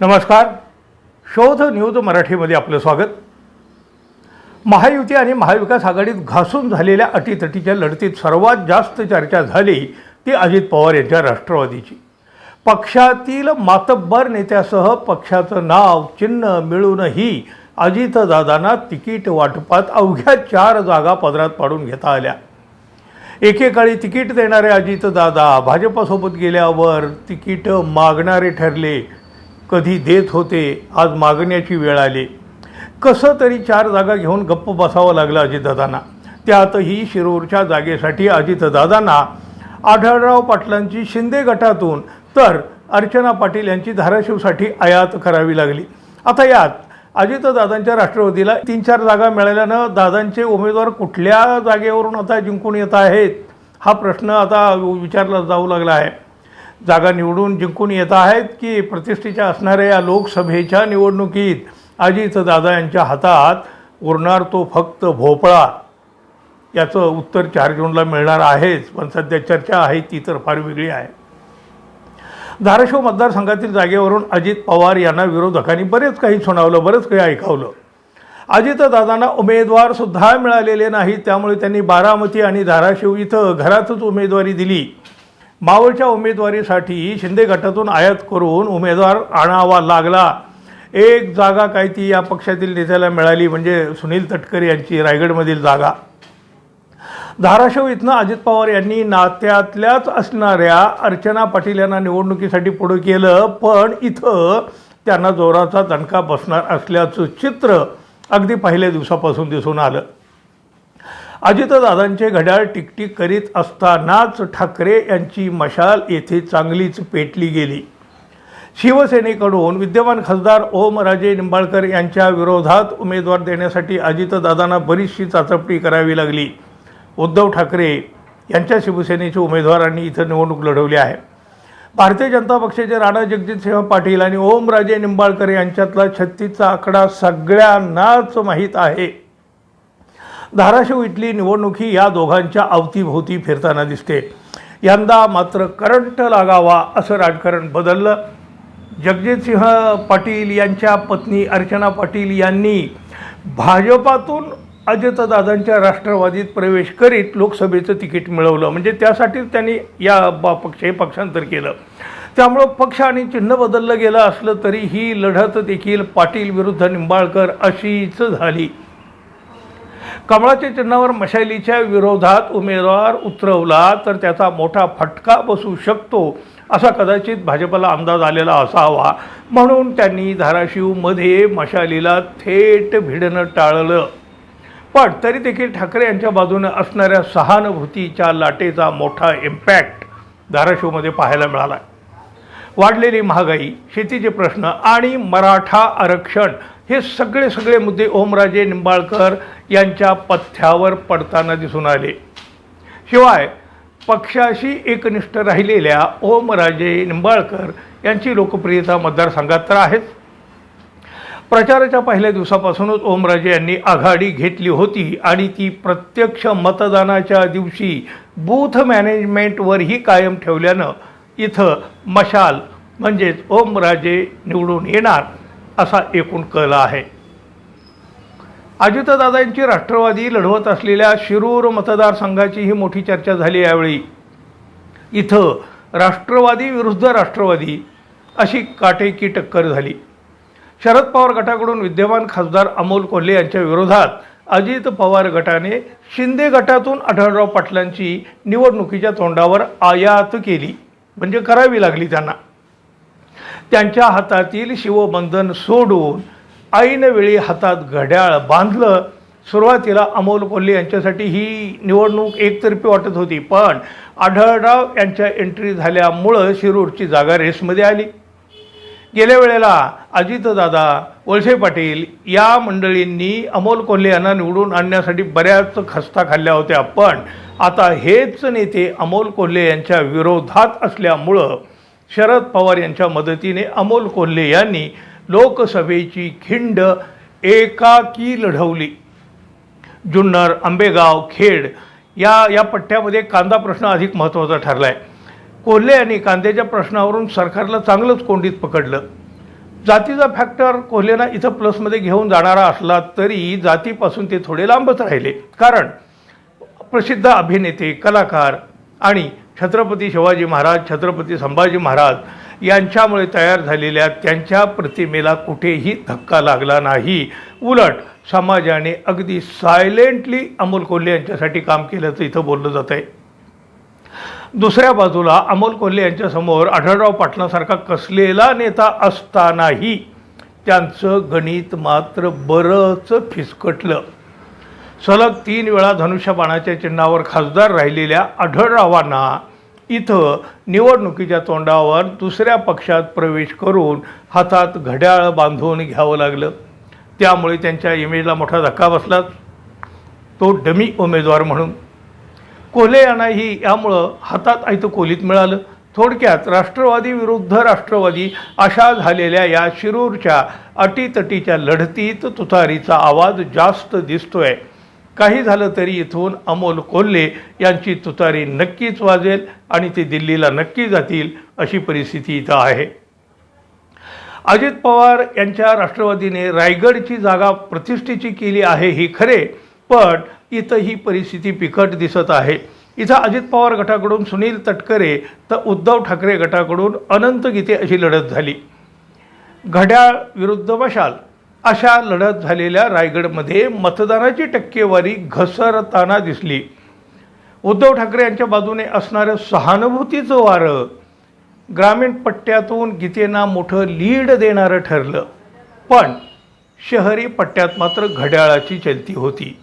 नमस्कार. शोध न्यूज मराठीमध्ये आपलं स्वागत. महायुती आणि महाविकास आघाडीत घासून झालेल्या अटीतटीच्या लढतीत सर्वात जास्त चर्चा झाली ती अजित पवार यांच्या राष्ट्रवादीची. पक्षातील मातब्बर नेत्यासह पक्षाचं नाव चिन्ह मिळूनही अजितदादांना तिकीट वाटपात अवघ्या चार जागा पदरात पाडून घेता आल्या. एकेकाळी तिकीट देणारे अजितदादा भाजपसोबत गेल्यावर तिकीट मागणारे ठरले. कधी देत होते आज मागण्याची वेळ आली. कसं तरी चार जागा घेऊन गप्प बसावं लागलं अजितदादांना. त्यातही शिरूरच्या जागेसाठी अजितदादांना आढळराव पाटलांची शिंदे गटातून तर अर्चना पाटील यांची धाराशिवसाठी आयात करावी लागली. आता यात अजितदादांच्या राष्ट्रवादीला तीन चार जागा मिळाल्यानं दादांचे उमेदवार कुठल्या जागेवरून आता जिंकून येत आहेत हा प्रश्न आता विचारला जाऊ लागला आहे. जागा निवडून जिंकून येत आहेत की प्रतिष्ठेच्या असणाऱ्या या लोकसभेच्या निवडणुकीत अजित दादा यांच्या हातात उरणार तो फक्त भोपळा. याचं उत्तर चार जूनला मिळणार आहेच पण सध्या चर्चा आहे ती तर फार वेगळी आहे. धाराशिव मतदारसंघातील जागेवरून अजित पवार यांना विरोधकांनी बरेच काही सुनावलं बरंच काही ऐकावलं. अजितदादांना उमेदवार सुद्धा मिळालेले नाही त्यामुळे त्यांनी बारामती आणि धाराशिव इथं घरातच उमेदवारी दिली. मावळच्या उमेदवारीसाठी शिंदे गटातून आयात करून उमेदवार आणावा लागला. एक जागा काय ती या पक्षातील नेत्याला मिळाली म्हणजे सुनील तटकरे यांची रायगडमधील जागा. धाराशिव इथनं अजित पवार यांनी नात्यातल्याच असणाऱ्या अर्चना पाटील यांना निवडणुकीसाठी पुढं केलं पण इथं त्यांना जोराचा दणका बसणार असल्याचं चित्र अगदी पहिल्या दिवसापासून दिसून आलं. अजितदादांचे घड्याळ टिकटिक करीत असतानाच ठाकरे यांची मशाल येथे चांगलीच पेटली गेली. शिवसेनेकडून विद्यमान खासदार ओमराजे निंबाळकर यांच्या विरोधात उमेदवार देण्यासाठी अजितदादांना बरीचशी चाचपणी करावी लागली. उद्धव ठाकरे यांच्या शिवसेनेच्या उमेदवारांनी इथं निवडणूक लढवली आहे. भारतीय जनता पक्षाचे राणा जगजितसिंह पाटील आणि ओमराजे निंबाळकर यांच्यातला छत्तीसचा आकडा सगळ्यांनाच माहीत आहे. धाराशिव इथली निवडणूक ही या दोघांच्या अवतीभोवती फिरताना दिसते. यंदा मात्र करंट लागावा असं राजकारण बदललं. जगजितसिंह पाटील यांच्या पत्नी अर्चना पाटील यांनी भाजपातून अजितदादांच्या राष्ट्रवादीत प्रवेश करीत लोकसभेचं तिकीट मिळवलं. म्हणजे त्यासाठीच त्यांनी या बा पक्ष हे पक्षांतर केलं. त्यामुळं पक्ष आणि चिन्ह बदललं गेलं असलं तरी ही लढत देखील पाटील विरुद्ध निंबाळकर अशीच झाली. कमळाच्या चिन्हावर मशालीच्या विरोधात उमेदवार उतरवला तर त्याचा मोठा फटका बसू शकतो असा कदाचित भाजपला अंदाज आलेला असावा. म्हणून त्यांनी धाराशिवमध्ये मशालीला थेट भिडणं टाळलं. पण तरी देखील ठाकरे यांच्या बाजूने असणाऱ्या सहानुभूतीच्या लाटेचा मोठा इम्पॅक्ट धाराशिवमध्ये पाहायला मिळाला वाढलेली महागाई शेतीचे प्रश्न आणि मराठा आरक्षण हे सगळे सगळे मुद्दे ओमराजे निंबाळकर यांच्या पथ्यावर पडताना दिसून आले. शिवाय पक्षाशी एकनिष्ठ राहिलेल्या ओमराजे निंबाळकर यांची लोकप्रियता मतदारसंघात तर आहेच. प्रचाराच्या पहिल्या दिवसापासूनच ओमराजे यांनी आघाडी घेतली होती आणि ती प्रत्यक्ष मतदानाच्या दिवशी बूथ मॅनेजमेंटवरही कायम ठेवल्यानं इथं मशाल म्हणजेच ओमराजे निवडून येणार. असा एकूण कल आहे. अजितदादांची राष्ट्रवादी लढवत असलेल्या शिरूर मतदारसंघाची ही मोठी चर्चा झाली यावेळी. इथं राष्ट्रवादी विरुद्ध राष्ट्रवादी अशी काटेकी टक्कर झाली. शरद पवार गटाकडून विद्यमान खासदार अमोल कोल्हे यांच्या विरोधात अजित पवार गटाने शिंदे गटातून आढळराव पाटलांची निवडणुकीच्या तोंडावर आयात केली. म्हणजे करावी लागली त्यांना. त्यांच्या हातातील शिवबंधन सोडून ऐनवेळी हातात घड्याळ बांधलं. सुरुवातीला अमोल कोल्हे यांच्यासाठी ही निवडणूक एकतर्फी वाटत होती पण आढळराव यांच्या एंट्री झाल्यामुळं शिरूरची जागा रेसमध्ये आली. गेल्या वेळेला अजितदादा वळसे पाटील या मंडळींनी अमोल कोल्हे यांना निवडून आणण्यासाठी बऱ्याच खस्ता खाल्ल्या होत्या पण आता हेच नेते अमोल कोल्हे यांच्या विरोधात असल्यामुळं शरद पवार यांच्या मदतीने अमोल कोल्हे यांनी लोकसभेची खिंड एकाकी लढवली. जुन्नर आंबेगाव खेड या या पट्ट्यामध्ये कांदा प्रश्न अधिक महत्त्वाचा ठरला आहे कोल्हे यांनी कांद्याच्या प्रश्नावरून सरकारला चांगलंच कोंडीत पकडलं. जातीचा फॅक्टर कोल्हेना इथं प्लसमध्ये घेऊन जाणारा असला तरी जातीपासून ते थोडे लांबच राहिले. कारण प्रसिद्ध अभिनेते कलाकार आणि छत्रपती शिवाजी महाराज छत्रपती संभाजी महाराज यांच्यामुळे तयार झालेल्या त्यांच्या प्रतिमेला कुठेही धक्का लागला नाही. उलट समाजाने अगदी सायलेंटली अमोल कोल्हे यांच्यासाठी काम केल्याचं इथं बोललं जात आहे. दुसऱ्या बाजूला अमोल कोल्हे यांच्यासमोर आढळराव पाटलासारखा कसलेला नेता असतानाही त्यांचं गणित मात्र बरंच फिसकटलं. सलग तीन वेळा धनुष्यबाणाच्या चिन्हावर खासदार राहिलेल्या आढळरावांना इथं निवडणुकीच्या तोंडावर दुसऱ्या पक्षात प्रवेश करून हातात घड्याळ बांधून घ्यावं लागलं. त्यामुळे त्यांच्या इमेजला मोठा धक्का बसला. तो डमी उमेदवार म्हणून. कोल्हे यांनाही यामुळं हातात आयतं कोलीत मिळालं. थोडक्यात राष्ट्रवादी विरुद्ध राष्ट्रवादी अशा झालेल्या या शिरूरच्या अटीतटीच्या लढतीत तुतारीचा आवाज जास्त दिसतोय. काही झालं तरी इथून अमोल कोल्हे यांची तुतारी नक्कीच वाजेल आणि ते दिल्लीला नक्की जातील अशी परिस्थिती इथं आहे. अजित पवार यांच्या राष्ट्रवादीने रायगडची जागा प्रतिष्ठेची केली आहे ही खरे पण इथं ही परिस्थिती बिकट दिसत आहे. इथं अजित पवार गटाकडून सुनील तटकरे तर उद्धव ठाकरे गटाकडून अनंत गीते अशी लढत झाली. घड्याळ विरुद्ध मशाल अशा लढत झालेल्या रायगडमध्ये मतदानाची टक्केवारी घसरताना दिसली. उद्धव ठाकरे यांच्या बाजूने असणारं सहानुभूतीचं वारं ग्रामीण पट्ट्यातून गीतेना मोठं लीड देणारं ठरलं. पण शहरी पट्ट्यात मात्र घड्याळाची चलती होती.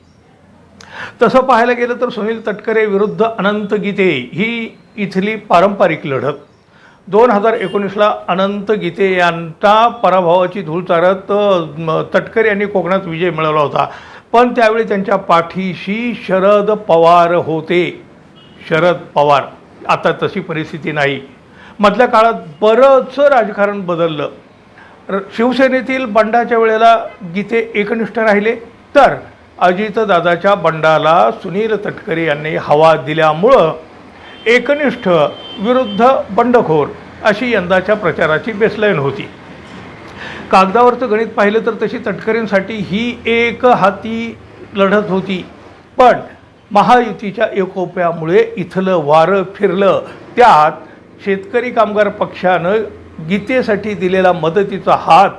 तसं पाहायला गेलं तर सुनील तटकरे विरुद्ध अनंत गीते ही इथली पारंपरिक लढत. दोन हजार एकोणीसला अनंत गीते यांचा पराभवाची धूळ चारत तटकरे यांनी कोकणात विजय मिळवला होता. पण त्यावेळी त्यांच्या पाठीशी शरद पवार होते. शरद पवार. आता तशी परिस्थिती नाही. मधल्या काळात बरंच राजकारण बदललं. र- शिवसेनेतील बंडाच्या वेळेला गीते एकनिष्ठ राहिले. तर अजितदादाच्या बंडाला सुनील तटकरे यांनी हवा दिल्यामुळं एकनिष्ठ विरुद्ध बंडखोर अशी यंदाच्या प्रचाराची बेसलाईन होती. कागदावरचं गणित पाहिलं तर तशी तटकरेंसाठी ही एक हाती लढत होती. पण महायुतीच्या एकोप्यामुळे इथलं वारं फिरलं. त्यात शेतकरी कामगार पक्षानं गीतेसाठी दिलेला मदतीचा हात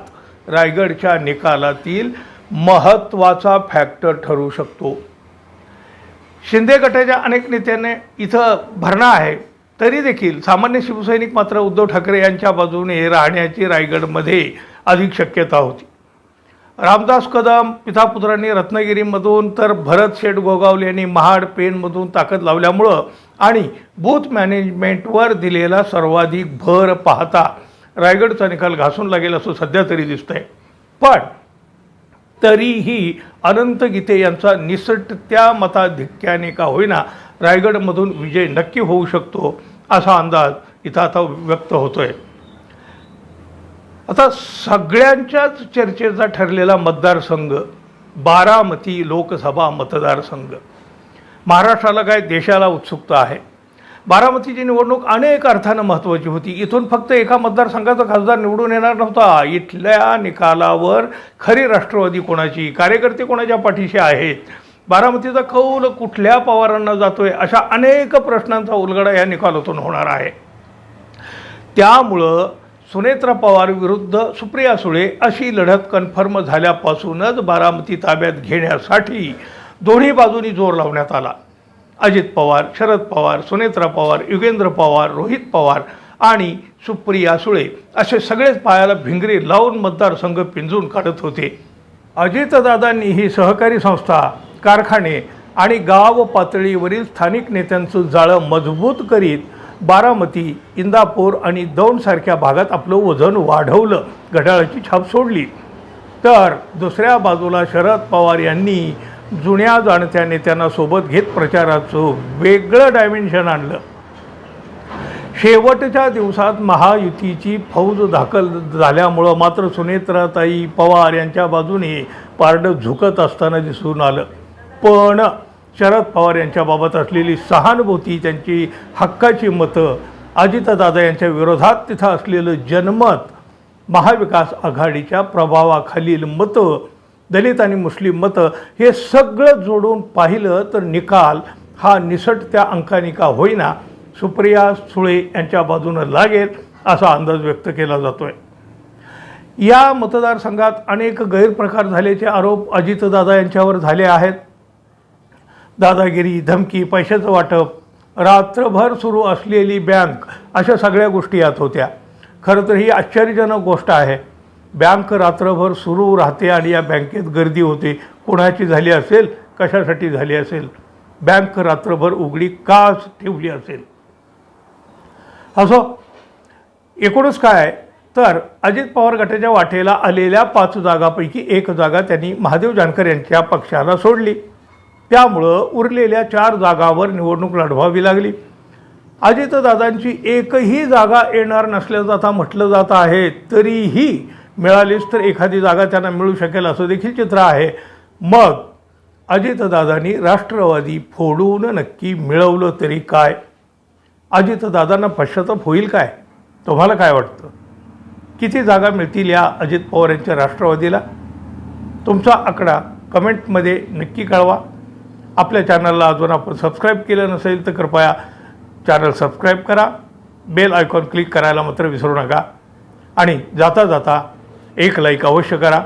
रायगडच्या निकालातील महत्त्वाचा फॅक्टर ठरू शकतो. शिंदे गटाच्या अनेक नेत्यांनी इथं भरणा आहे. तरी देखील सामान्य शिवसैनिक मात्र उद्धव ठाकरे यांच्या बाजूने राहण्याची रायगडमध्ये अधिक शक्यता होती. रामदास कदम पितापुत्रांनी रत्नागिरीमधून तर भरत शेठ गोगावले यांनी महाड पेनमधून ताकद लावल्यामुळं आणि बूथ मॅनेजमेंटवर दिलेला सर्वाधिक भर पाहता रायगडचा निकाल घासून लागेल असं सध्या तरी दिसतंय. पण तरीही अनंत गीते यांचा निसटत्या मताधिक्याने का होईना रायगडमधून विजय नक्की होऊ शकतो असा अंदाज इथं आता व्यक्त होतोय. आता सगळ्यांच्याच चर्चेचा ठरलेला मतदारसंघ बारामती लोकसभा मतदारसंघ. महाराष्ट्राला काय देशाला उत्सुकता आहे? बारामतीची निवडणूक अनेक अर्थानं महत्त्वाची होती. इथून फक्त एका मतदारसंघाचा खासदार निवडून येणार नव्हता. इथल्या निकालावर खरी राष्ट्रवादी कोणाची कार्यकर्ते कोणाच्या पाठीशी आहेत? बारामतीचा कौल कुठल्या पवारांना जातोय? अशा अनेक प्रश्नांचा उलगडा या निकालातून होणार आहे. त्यामुळं सुनेत्रा पवार विरुद्ध सुप्रिया सुळे अशी लढत कन्फर्म झाल्यापासूनच बारामती ताब्यात घेण्यासाठी दोन्ही बाजूनी जोर लावण्यात आला. अजित पवार शरद पवार सुनेत्रा पवार युगेंद्र पवार रोहित पवार आणि सुप्रिया सुळे असे सगळेच पायाला भिंगरी लावून मतदारसंघ पिंजून काढत होते. अजितदादांनी ही सहकारी संस्था कारखाने आणि गाव पातळीवरील स्थानिक नेत्यांचं जाळं मजबूत करीत बारामती इंदापूर आणि दौंडसारख्या भागात आपलं वजन वाढवलं घड्याळाची छाप सोडली. तर दुसऱ्या बाजूला शरद पवार यांनी जुन्या जाणत्या नेत्यांना सोबत घेत प्रचाराचं वेगळं डायमेन्शन आणलं. शेवटच्या दिवसात महायुतीची फौज दाखल झाल्यामुळं मात्र सुनेत्राताई पवार यांच्या बाजूने पारडं झुकत असताना दिसून आलं. पण शरद पवार यांच्याबाबत असलेली सहानुभूती त्यांची हक्काची मतं अजितदादा यांच्या विरोधात तिथं असलेलं जनमत महाविकास आघाडीच्या प्रभावाखालील मतं दलित आणि मुस्लिम मतं हे सगळं जोडून पाहिलं तर निकाल हा निसटत्या अंकाने का होईना. सुप्रिया सुळे यांच्या बाजूनं लागेल असा अंदाज व्यक्त केला जातोय. या मतदारसंघात अनेक गैरप्रकार झाल्याचे आरोप अजितदादा यांच्यावर झाले आहेत. दादागिरी धमकी पैशाचं वाटप रात्रभर सुरू असलेली बँक अशा सगळ्या गोष्टी यात होत्या. खरं तर ही आश्चर्यजनक गोष्ट आहे. बँक रात्रभर सुरू राहते आणि या बँकेत गर्दी होते. कोणाची झाली असेल? कशासाठी झाली असेल? बँक रात्रभर उघडी का ठेवली असेल? असो एकूणच काय तर अजित पवार गटाच्या वाटेला आलेल्या पाच जागापैकी एक जागा त्यांनी महादेव जानकर यांच्या पक्षाला सोडली. त्यामुळं उरलेल्या चार जागावर निवडणूक लढवावी लागली. अजितदादांची एकही जागा येणार नसल्याचं आता म्हटलं जात आहे. तरीही मिळालीच तर एखादी जागा त्यांना मिळू शकेल असं देखील चित्र आहे. मग अजितदादांनी राष्ट्रवादी फोडून नक्की मिळवलं तरी काय? अजितदादांना पश्चाताप होईल काय? तुम्हाला काय वाटतं? किती जागा मिळतील या अजित पवार यांच्या राष्ट्रवादीला? तुमचा आकडा कमेंटमध्ये नक्की कळवा. आपल्या चॅनलला अजून आपण सबस्क्राईब केलं नसेल तर कृपया चॅनल सबस्क्राईब करा. बेल आयकॉन क्लिक करायला मात्र विसरू नका. आणि जाता जाता एक लाईक अवश्य करा.